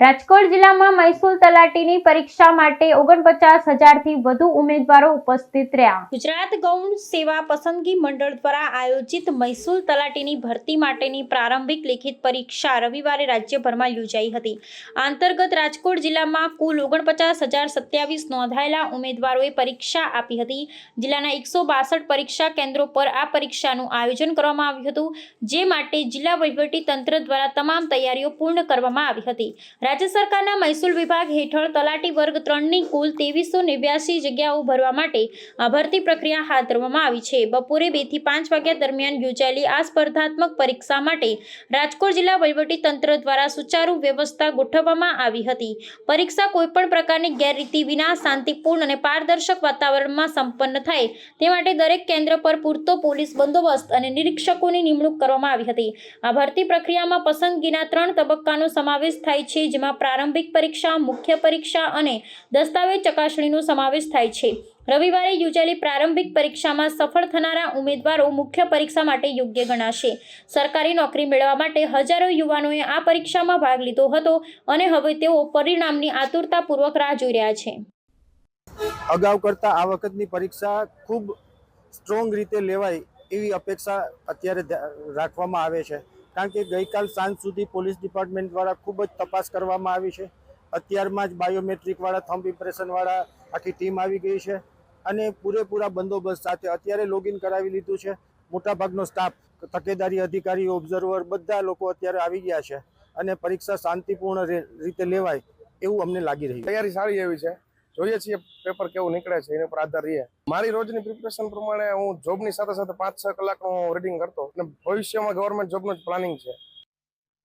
રાજકોટ જિલ્લામાં મહેસૂલ તલાટીની પરીક્ષા માટે ઓગણપચાસ હજારથી વધુ ઉમેદવારો ઉપસ્થિત રહ્યા. ગુજરાત ગૌણ સેવા પસંદગી મંડળ દ્વારા આયોજિત મહેસૂલ તલાટીની ભરતી માટેની પ્રારંભિક લિખિત પરીક્ષા રવિવારે રાજ્યભરમાં યોજાઈ હતી. અંતર્ગત રાજકોટ જિલ્લામાં કુલ ઓગણપચાસ હજાર સત્યાવીસ નોંધાયેલા ઉમેદવારોએ પરીક્ષા આપી હતી. જિલ્લાના એકસો બાસઠ પરીક્ષા કેન્દ્રો પર આ પરીક્ષાનું આયોજન કરવામાં આવ્યું હતું, જે માટે જિલ્લા વહીવટી તંત્ર દ્વારા તમામ તૈયારીઓ પૂર્ણ કરવામાં આવી હતી. રાજ્ય સરકારના મહેસૂલ વિભાગ હેઠળ તલાટી વર્ગ ત્રણની કુલ ત્રેવીસો નેવ્યાસી જગ્યાઓ ભરવા માટે આ ભરતી પ્રક્રિયા હાથ ધરવામાં આવી છે. બપોરે બેથી પાંચ વાગ્યા દરમિયાન યોજાયેલી આ સ્પર્ધાત્મક પરીક્ષા માટે રાજકોટ જિલ્લા તંત્ર દ્વારા સુચારુ વ્યવસ્થા ગોઠવવામાં આવી હતી. પરીક્ષા કોઈપણ પ્રકારની ગેરરીતિ વિના શાંતિપૂર્ણ અને પારદર્શક વાતાવરણમાં સંપન્ન થાય તે માટે દરેક કેન્દ્ર પર પૂરતો પોલીસ બંદોબસ્ત અને નિરીક્ષકોની નિમણૂક કરવામાં આવી હતી. આ ભરતી પ્રક્રિયામાં પસંદગીના ત્રણ તબક્કાનો સમાવેશ થાય છે જેમાં પ્રારંભિક પરીક્ષા, મુખ્ય પરીક્ષા અને દસ્તાવેજ ચકાસણીનો સમાવેશ થાય છે. રવિવારે યોજાયેલી પ્રારંભિક પરીક્ષામાં સફળ થનારા ઉમેદવારો મુખ્ય પરીક્ષા માટે યોગ્ય ગણાશે. સરકારી નોકરી મેળવવા માટે હજારો યુવાનોએ આ પરીક્ષામાં ભાગ લીધો હતો અને હવે તેઓ પરિણામની આતુરતાપૂર્વક રાહ જોઈ રહ્યા છે. અગાઉ કરતાં આ વખતની પરીક્ષા ખૂબ સ્ટ્રોંગ રીતે લેવાય એવી અપેક્ષા અત્યારે રાખવામાં આવે છે. કારણ કે ગઈકાલ સાંજ સુધી પોલીસ ડિપાર્ટમેન્ટ દ્વારા ખૂબ જ તપાસ કરવામાં આવી છે. અત્યારમાં જ બાયોમેટ્રિકવાળા થંબ ઇમ્પ્રેશનવાળા આખી ટીમ આવી ગઈ છે અને પૂરેપૂરા બંદોબસ્ત સાથે અત્યારે લોગિન કરાવી લીધું છે. મોટાભાગનો સ્ટાફ, તકેદારી અધિકારી, ઓબ્ઝર્વર બધા લોકો અત્યારે આવી ગયા છે અને પરીક્ષા શાંતિપૂર્ણ રીતે લેવાય એવું અમને લાગી રહ્યું તૈયારી સારી એવી છે. જોઈએ છીએ પેપર કેવું નીકળે છે, એના પર આધાર રહીએ મારી રોજની પ્રિપરેશન પ્રમાણે હું જોબની સાથે સાથે પાંચ છ કલાકનું રીડિંગ કરતો, અને ભવિષ્યમાં ગવર્મેન્ટ જોબનું જ પ્લાનિંગ છે.